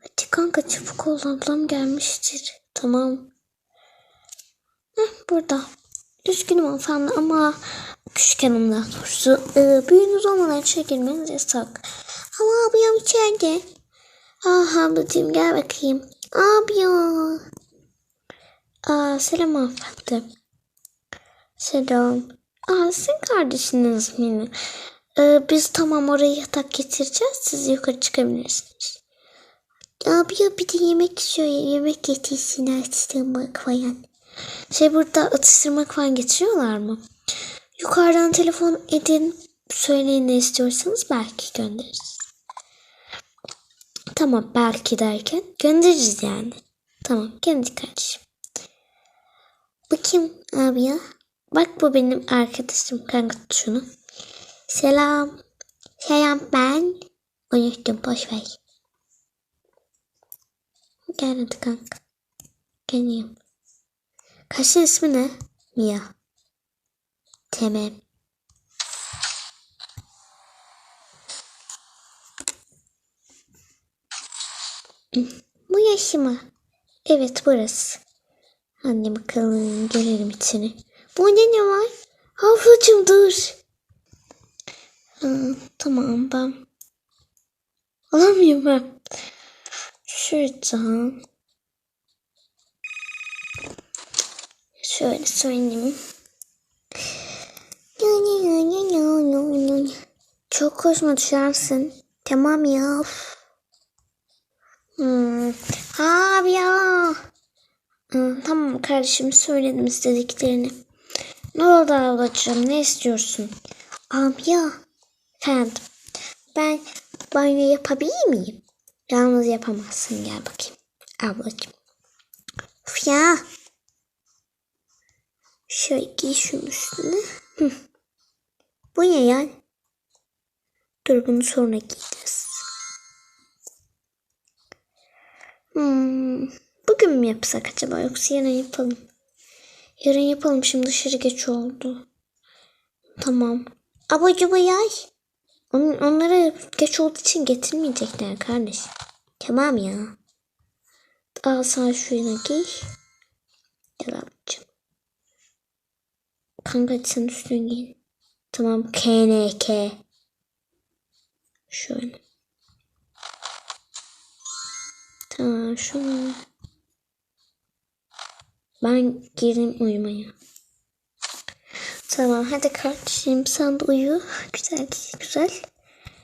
Hadi kanka çabuk ol ablam gelmiştir. Tamam. Heh, burada. Üzgünüm hanımefendi ama küçük hanım daha doğrusu. E, büyüğünüz olmadan içeri girmeniz yasak. Ama ablam içeride. Ah ablacığım gel bakayım. Abi ya. Aa, selam hanımefendi. Selam. Aa, sizin kardeşiniz mi? Ee, biz tamam oraya yatak getireceğiz. Siz yukarı çıkabilirsiniz. Abi ya bir de yemek istiyor. Yemek getirsin atıştırmak falan. Şey burada atıştırmak falan getiriyorlar mı? Yukarıdan telefon edin. Söyleyin ne istiyorsanız belki göndeririz. Tamam belki derken göndeririz yani. Tamam kendi kardeşim. Bu kim abi ya? Bak bu benim arkadaşım kanka şunu. Selam. Selam ben. Unuttum boş ver. Gel hadi kanka. Geliyorum. Kaşın ismi ne? Mia. Tamam. Bu yaşı mı? Evet burası. Hadi bakalım görelim içini. Bu ne ne var? Ablacığım dur. Ha, tamam ben. Alamıyorum ben. Şuradan. Şöyle söyleyeyim. Çok koşma düşersin. Tamam ya. Hmm. Abi ya. Hmm, tamam kardeşim söyledim istediklerini. Ne oldu ablacığım ne istiyorsun? Abi ya. Efendim. Ben banyo yapabilir miyim? Yalnız yapamazsın gel bakayım. Ablacığım. Of ya. Şöyle giy şunun üstüne. Hı. Bu ne ya? Dur bunu sonra giyeceğiz. Hmm. Bugün mü yapsak acaba yoksa yarın yapalım. Yarın yapalım şimdi dışarı geç oldu. Tamam. Abacı bu yay. On, onları geç olduğu için getirmeyecekler kardeş. Tamam ya. Al sen şuna giy. Gel abicim. Kanka sen üstüne giyin. Tamam KNK. Şöyle. Tamam şunu. Ben gireyim uyumaya. Tamam hadi kardeşim sen de uyu. Güzel güzel.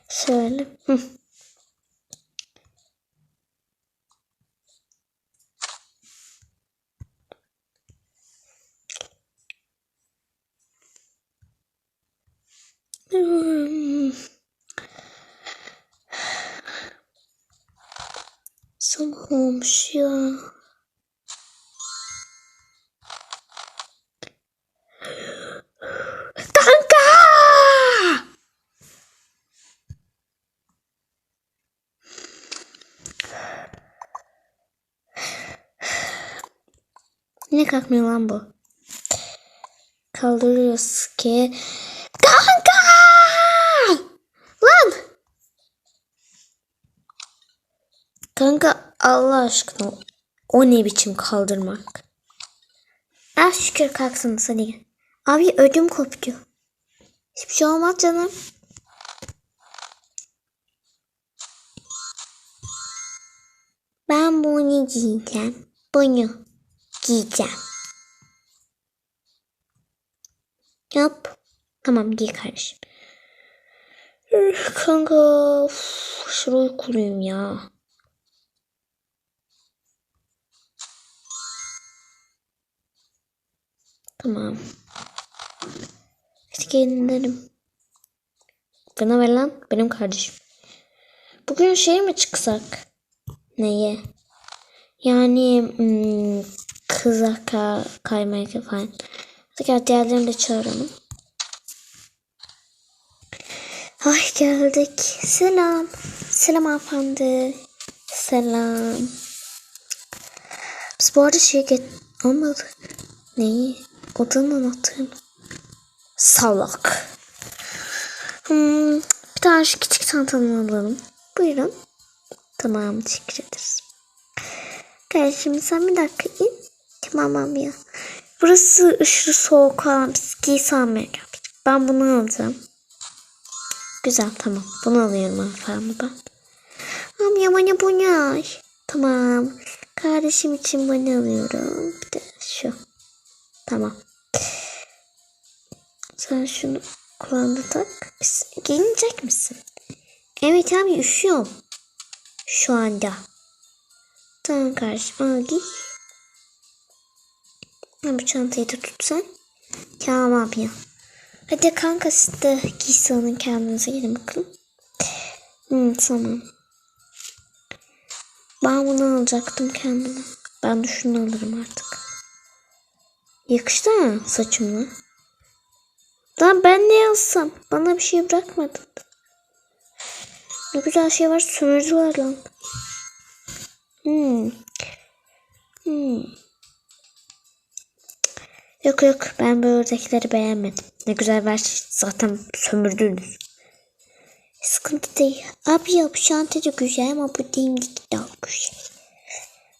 Şöyle. Sabah olmuş ya. Ne kalkmıyor lan bu? Kaldırıyoruz ki. Kanka! Lan! Kanka Allah aşkına o ne biçim kaldırmak? Ah şükür kalksınız hadi gel. Abi ödüm koptu. Hiçbir şey olmaz canım. Ben bunu giyeceğim. Bunu giyeceğim. Yap. Tamam giy kardeşim. Kanka aşırı uykuluyum ya. Tamam. Hadi gelin derim. Bana ver lan. Benim kardeşim. Bugün şey mi çıksak? Neye? Yani hmm, kıza ka kaymaya falan. Hadi gel diğerlerini de çağıralım. Ay geldik. Selam. Selam hanımefendi. Selam. Biz bu arada şey get almadık. Neyi? Odanın anahtarını. Salak. Hmm, bir tane şu küçük çantamı alalım. Buyurun. Tamam teşekkür ederiz. Kardeşim sen bir dakika in. Tamam abi. Burası aşırı soğuk giysi almaya geldik. Ben bunu alacağım. Güzel tamam. Bunu alıyorum hanımefendi ben. Ya bana bunu al. Tamam. Kardeşim için bunu alıyorum. Bir de şu. Tamam. Sen şunu kulağına tak. Giyinecek misin? Evet abi üşüyorum. Şu anda. Tamam kardeşim al giy. Ha, bu çantayı da tutsan. Tamam abi ya. Hadi kanka siz de giysi alın kendinize gelin bakalım. Hmm, tamam. Ben bunu alacaktım kendime. Ben de şunu alırım artık. Yakıştı mı saçımla? Lan ben ne yazsam? Bana bir şey bırakmadın. Ne güzel şey var. Sömürücü var lan. Hmm. Hmm. Yok yok ben böyledekileri beğenmedim. Ne güzel ver zaten sömürdünüz. Sıkıntı değil. Abi ya bu şanta da güzel ama bu dimdik daha güzel.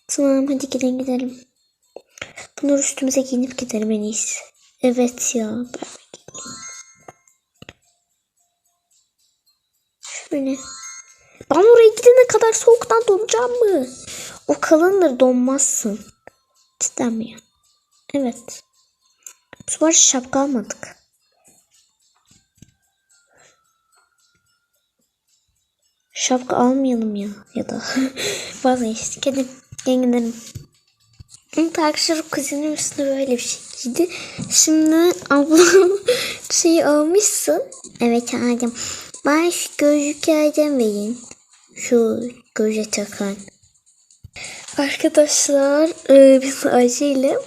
Tamam hadi gidelim gidelim. Bunları üstümüze giyinip gidelim en iyisi. Evet ya. Şöyle. Ben oraya gidene kadar soğuktan donacağım mı? O kalındır donmazsın. Cidden mi ya? Evet. Sefer şapka almadık. Şapka almayalım ya ya da vazgeçtik. Hadi. Evet arkadaşlar kuzenim üstüne böyle bir şey. Şimdi ablam şeyi almışsın. Evet aldım. Ben şu gözlüklerden vereyim. Şu göze takan. Arkadaşlar e, biz Ayşe ile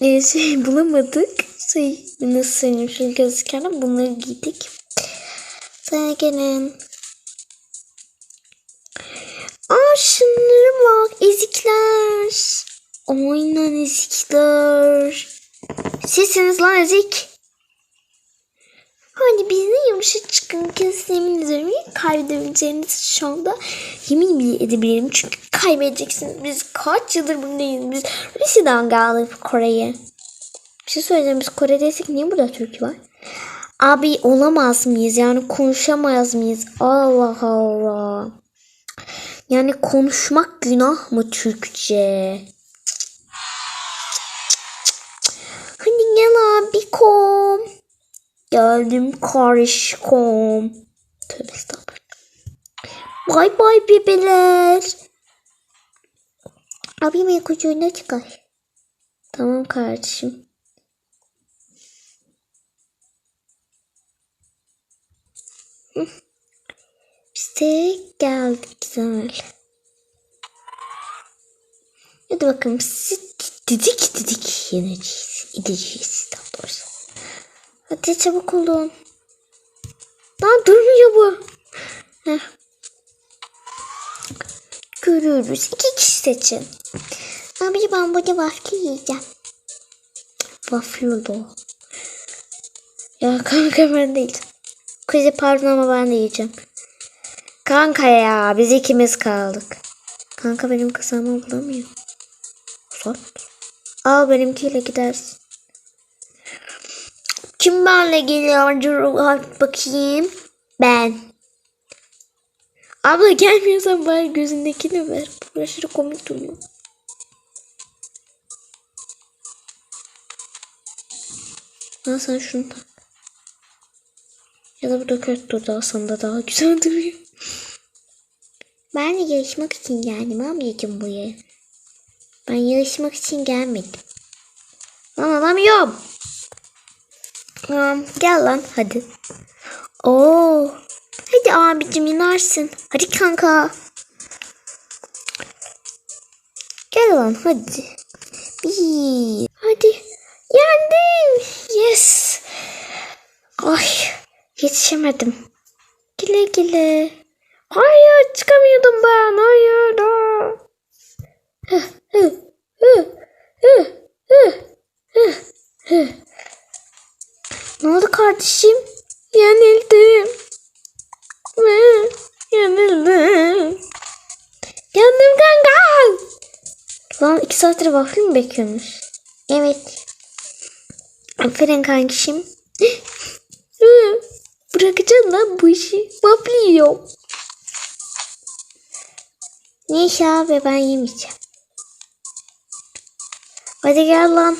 e, şey bulamadık. Şey nasıl söyleyeyim şu gözlüklerden bunları giydik. Sonra gelin. Aa şunlara bak ezikler. Aynen ezikler. Sizsiniz lan ezik. Hadi biz de yumuşak çıkın kesin yemin ederim ki kaybedebileceğiniz şu anda yemin bile edebilirim. Çünkü kaybedeceksiniz. Biz kaç yıldır buradayız. Biz Rusya'dan geldik Kore'ye. Bir şey söyleyeceğim. Biz Kore'deysek niye burada Türkiye var? Abi olamaz mıyız? Yani konuşamaz mıyız? Allah Allah. Yani konuşmak günah mı Türkçe? Gel abi kom. Geldim karışkom. Tövbe estağfurullah. Bay bay bebeler. Abi beni kucağına çıkar. Tamam kardeşim. De geldik güzel. Hadi bakalım sizi didik didik yeneceğiz. İdeceğiz daha doğrusu. Hadi çabuk olun. Lan durmuyor bu. Heh. Görürüz. İki kişi seçin. Abi ben burada waffle yiyeceğim. Waffle bu. Ya kanka ben değil. Kızı pardon ama ben de yiyeceğim. Kanka ya biz ikimiz kaldık. Kanka benim kazamı bulamıyor. Sor. Al benimkiyle gidersin. Kim benle geliyor? Bakayım. Ben. Abla gelmiyorsan bari gözündekini ver. Bu aşırı komik duruyor. Al sen şunu. Ya da bu da kötü durdu aslında daha güzel duruyor. Ben de yarışmak için geldim amcacım buraya. Ben yarışmak için gelmedim. Lan alamıyorum. Tamam gel lan hadi. Oo. Hadi abicim inersin. Hadi kanka. Gel lan hadi. Bir. Hadi. Yendim. Yes. Ay yetişemedim. Güle güle. Hayır çıkamıyordum ben. Hayır. aa. Hı, hı, hı, hı, hı, hı, hı. Ne oldu kardeşim? Yenildim. Yenildim. Yandım kanka. Lan iki saattir waffle mi bekliyorsunuz? Evet. Aferin kankişim. Hı, Bırakacaksın lan bu işi. Waffle yiyorum. Neyse abi ben yemeyeceğim. Hadi gel lan.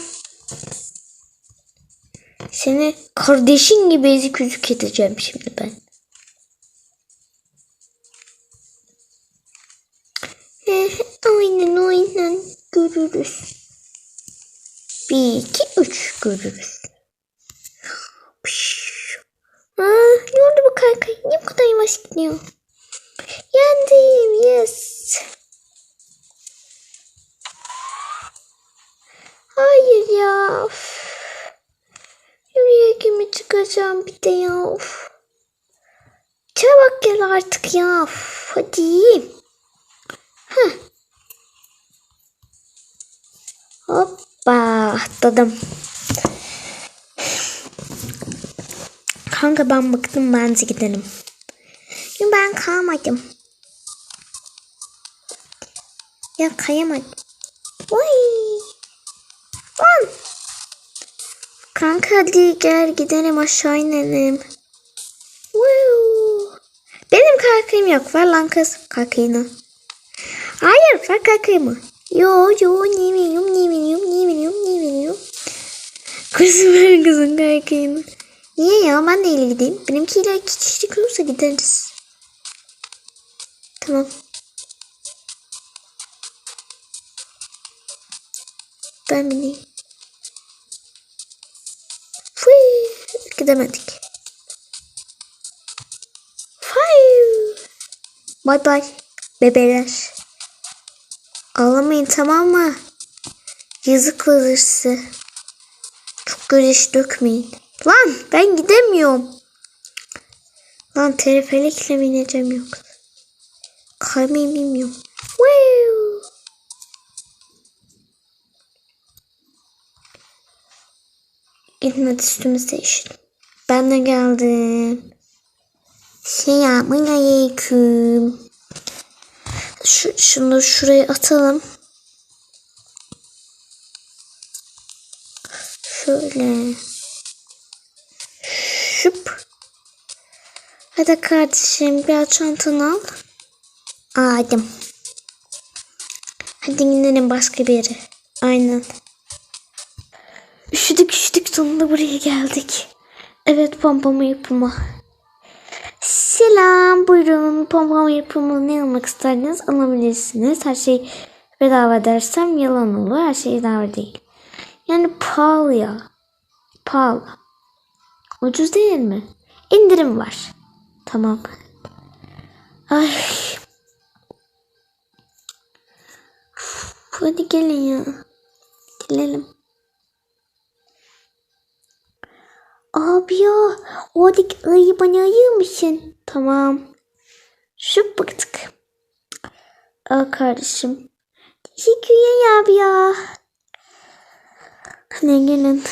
Seni kardeşin gibi ezik yüzük edeceğim şimdi ben. aynen aynen görürüz. Bir, iki, üç görürüz. Aa, ne oldu bu kanka? Niye bu kadar yavaş gidiyor? Yendim, yes. Ya. Of. Yürüye kimi çıkacağım bir de ya. Of. Çabuk gel artık ya. Of, hadi. Heh. Hoppa atladım. Kanka ben bıktım bence gidelim. Ben kalmadım. Ya kayamadım. Kanka hadi gel gidelim aşağı inelim. Woo. Benim kalkayım yok. Ver lan kız kalkayını. Hayır ver kalkayımı. Yo yo ne veriyorum ne veriyorum ne veriyorum ne veriyorum. Kızım ver kızın kalkayını. Niye ya ben de ile gideyim. Benimkiyle iki kişilik olursa gideriz. Tamam. Ben bineyim. Gidemedik. Fıy. Bay bay bebeler. Ağlamayın tamam mı? Yazık size. Çok güneş dökmeyin. Lan ben gidemiyorum. Lan teleferikle mi yok. Kaymayı bilmiyorum. Wow. Gidin hadi üstümüzü değişelim. Ben de geldim. Selamun aleyküm. Şu, şunu şuraya atalım. Şöyle. Şıp. Hadi kardeşim bir çantanı al. Aldım. Hadi gidelim başka bir yere. Aynen. Üşüdük üşüdük sonunda buraya geldik. Evet pompama yapıma. Selam buyurun pompama yapımı ne almak isterdiniz alabilirsiniz. Her şey bedava dersem yalan olur. Her şey bedava değil. Yani pahalı ya. Pahalı. Ucuz değil mi? İndirim var. Tamam. Ay. Uf, Hadi gelin ya. Gelelim. Abi ya. Oradaki ayı bana ayır mısın? Tamam. Şu bıktık. Al kardeşim. Teşekkürler abi ya. Hadi gelin.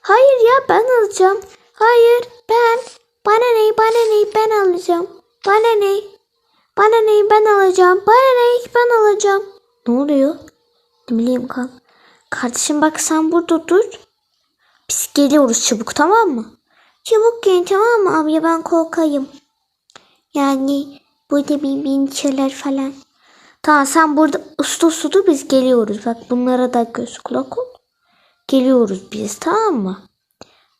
Hayır ya ben alacağım. Hayır ben. Bana ne bana ne ben alacağım. Bana ne? Bana ne ben alacağım. Bana ne ben alacağım. Ne oluyor? Ne bileyim kan. Kardeşim bak sen burada dur. Biz geliyoruz çabuk tamam mı? Çabuk gelin tamam mı abi ya ben korkayım. Yani burada bir bin şeyler falan. Tamam sen burada usta usta biz geliyoruz. Bak bunlara da göz kulak ol. Geliyoruz biz tamam mı?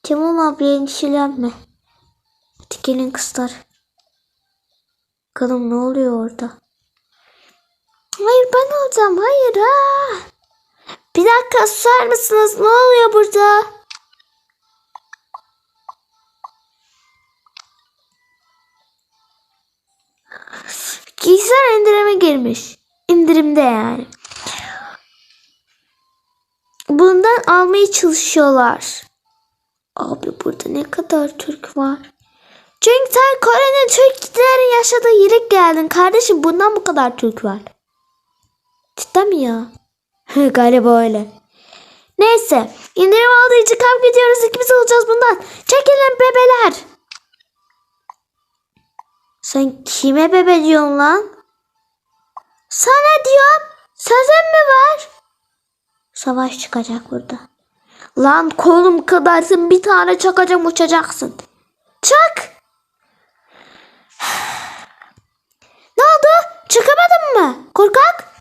Tamam abi endişelenme. Hadi gelin kızlar. Bakalım ne oluyor orada. Hayır ben alacağım. Hayır ha. Bir dakika susar mısınız? Ne oluyor burada? Giysiler indirime girmiş. İndirimde yani. bundan almaya çalışıyorlar. Abi burada ne kadar Türk var. Çünkü sen Kore'nin Türklerin yaşadığı yere geldin. Kardeşim bundan bu kadar Türk var. Mi ya? Galiba öyle. Neyse. indirim aldığı için kavga ediyoruz. İkimiz olacağız bundan. Çekilin bebeler. Sen kime bebe diyorsun lan? Sana diyorum. Sözün mü var? Savaş çıkacak burada. Lan kolum kadarsın bir tane çakacağım uçacaksın. Çak. Ne oldu? Çıkamadın mı? Korkak.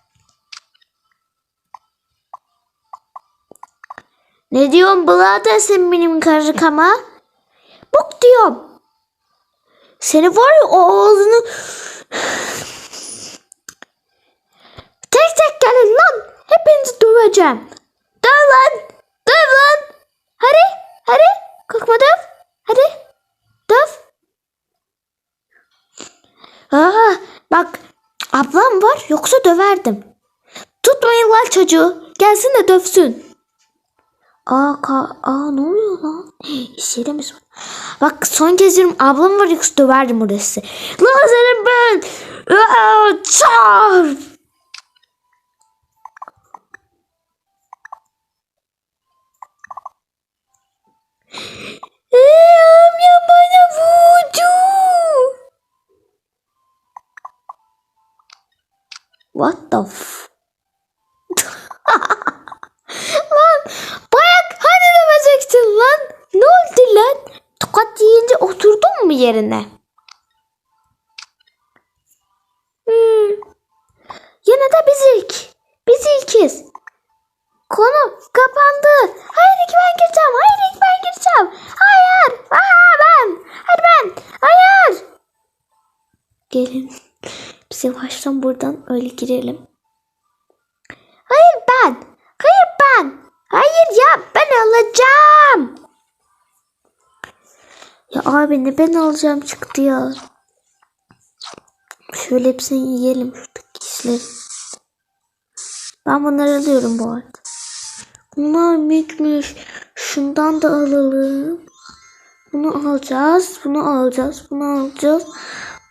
Ne diyorsun birader sen benim karıkama? Bok diyorum. Seni var ya o ağzını... tek tek gelin lan. Hepinizi döveceğim. Döv lan. Döv lan. Hadi. Hadi. Korkma döv. Hadi. Döv. Aa, bak ablam var yoksa döverdim. Tutmayın lan çocuğu. Gelsin de dövsün. Aa, ka aa ne oluyor lan? İşe mi son? Bak son kez diyorum ablam var yoksa döverdim orası. Lan senin ben. Aa, çarp. Amca bana vurdu. What the f... lan demeyecektin lan? Ne oldu lan? Tokat yiyince oturdun mu yerine? Hmm. Yine de biz ilk. Biz ilkiz. Konu kapandı. Hayır ilk ben gireceğim. Hayır ilk ben gireceğim. Hayır. Aha ben. Hadi ben. Hayır. Gelin. Biz yavaştan buradan öyle girelim. Hayır ben. Hayır ben. Hayır ya ben alacağım. Ya abi ne ben alacağım çıktı ya. Şöyle hepsini yiyelim şuradaki işleri. Ben bunları alıyorum bu arada. Bunlar büyükmüş. Şundan da alalım. Bunu alacağız. Bunu alacağız. Bunu alacağız.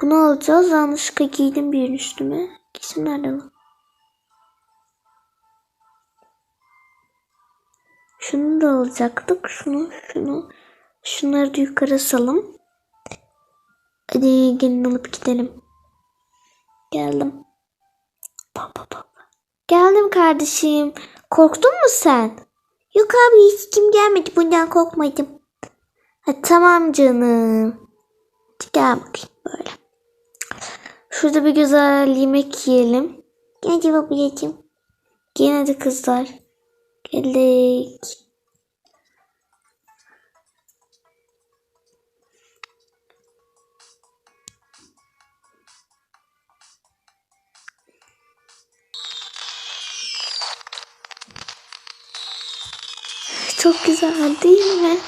Bunu alacağız. Yanlışlıkla giydim bir üstüme. Giysim nerede lan? Şunu da alacaktık. Şunu, şunu. Şunları da yukarı salım. Hadi gelin alıp gidelim. Geldim. Pa. Geldim kardeşim. Korktun mu sen? Yok abi hiç kim gelmedi. Bundan korkmadım. Ha, tamam canım. Gel bakayım böyle. Şurada bir güzel yemek yiyelim. Hadi babacığım. Gelin hadi kızlar. Geldik. Güzel değil mi?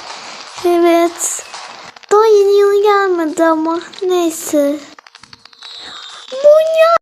Evet. Daha yeni yıl gelmedi ama neyse. Bu ne?